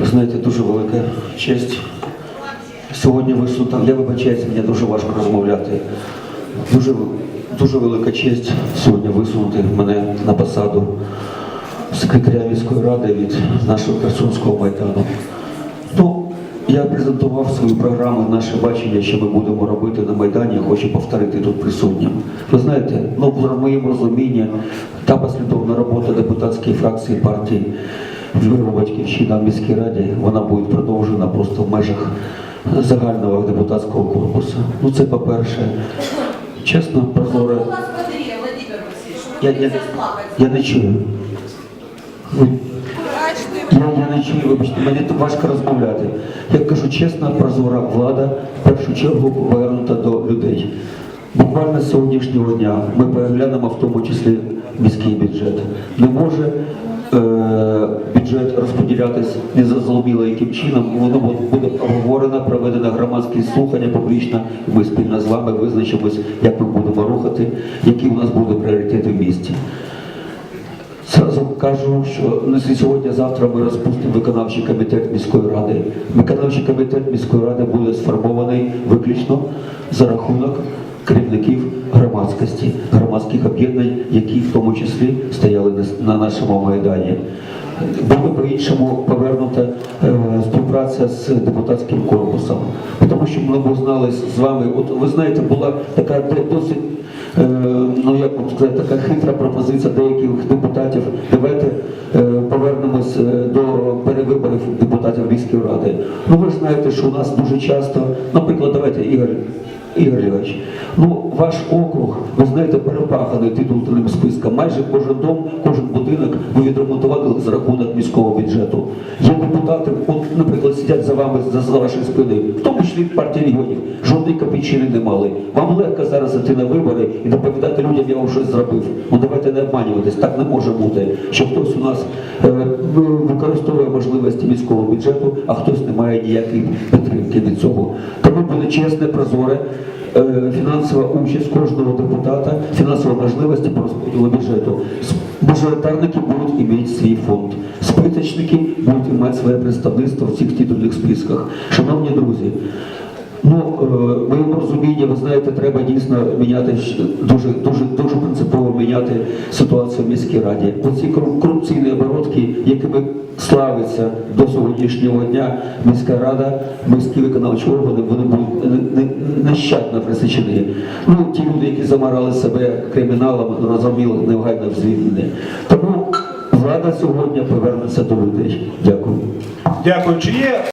Ви знаєте, дуже велика честь. Сьогодні висунута, я вибачаюся, мені дуже важко розмовляти. Дуже, дуже велика честь сьогодні висунути мене на посаду секретаря міської ради від нашого Херсонського майдану. Ну, я презентував свою програму, наше бачення, що ми будемо робити на Майдані, хочу повторити тут присутнім. Ви знаєте, ну, в моєму розумінні, та послідовна робота депутатської фракції партії «Віра Батьківщина в міській раді, вона буде продовжена просто в межах загального депутатського корпусу. Ну, це по-перше, чесно, прозоре. Я, я, я не чую. Я, я не чую, вибачте, мені тут важко розмовляти. Я кажу чесно, прозора влада в першу чергу повернута до людей. Буквально з сьогоднішнього дня ми переглянемо в тому числі міський бюджет. Не може е, бюджет розподілятись незрозуміло яким чином. Воно буде- обговорено, проведено громадські слухання публічно, і ми спільно з вами визначимось, як ми будемо рухати, які у нас будуть пріоритети в місті. Зразу кажу, що на сьогодні, завтра ми розпустимо виконавчий комітет міської ради. Виконавчий комітет міської ради буде сформований виключно за рахунок керівників громадськості, громадських об'єднань, які в тому числі стояли на- на нашому майдані. Буде по-іншому повернута е, співпраця з депутатським корпусом. Тому що ми б знали з вами, от ви знаєте, була така досить Е, ну як вам сказати, така хитра пропозиція деяких депутатів. Давайте е, повернемось е, до перевиборів депутатів міської ради. Ну ви ж знаєте, що у нас дуже часто, наприклад, давайте Ігор. Ігор Львович, ну ваш округ, ви знаєте, перепаханий титульним списком. Майже кожен дом, кожен будинок ви відремонтували за рахунок міського бюджету. Є депутати, от, наприклад, сидять за вами за, вашої спини, в тому числі партії регіонів, жодної копійчини не мали. Вам легко зараз іти на вибори і доповідати людям, я вам щось зробив. Ну давайте не обманюватись, так не може бути, що хтось у нас е, використовує можливості міського бюджету, а хтось не має ніякої підтримки від цього. Тому буде чесне, прозоре. е, Фінансова участь кожного депутата, фінансова можливості по розподілу бюджету. С- Мажоритарники будуть мати свій фонд. Списочники будуть мати своє представництво в цих титульних списках. Шановні друзі, Ну, е, в моєму розумінні, ви знаєте, треба дійсно міняти дуже, дуже, дуже принципово міняти ситуацію в міській раді. Оці кору- корупційні оборотки, якими славиться до сьогоднішнього дня міська рада, міські виконавчі органи, вони будуть не- не- нещадно присичені. Ну, ті люди, які замарали себе криміналом, розуміли, негайно звільнені. Тому влада сьогодні повернеться до людей. Дякую. Дякую. Чи є